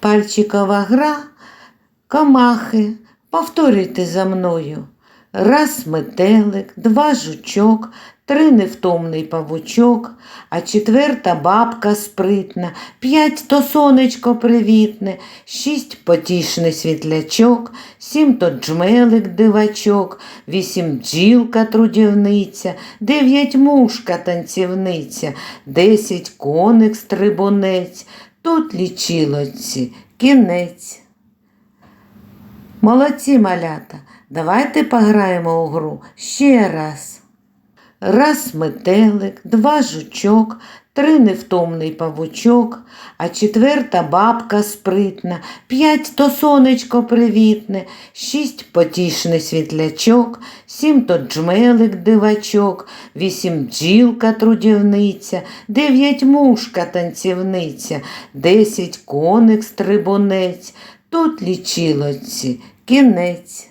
Пальчикова гра, комахи, повторюйте за мною. Раз метелик, два жучок, три невтомний павучок, а четверта бабка спритна, п'ять то сонечко привітне, шість потішний світлячок, сім то джмелик дивачок, вісім бджілка трудівниця, дев'ять мушка танцівниця, десять коник стрибунець, тут лічилоці кінець. Молодці малята, давайте пограємо у гру ще раз. Раз метелик, два жучок, три невтомний павучок, а четверта бабка спритна, п'ять то сонечко привітне, шість потішний світлячок, сім то джмелик дивачок, вісім бджілка трудівниця, дев'ять мушка танцівниця, десять коник стрибунець, тут лічилоці кінець.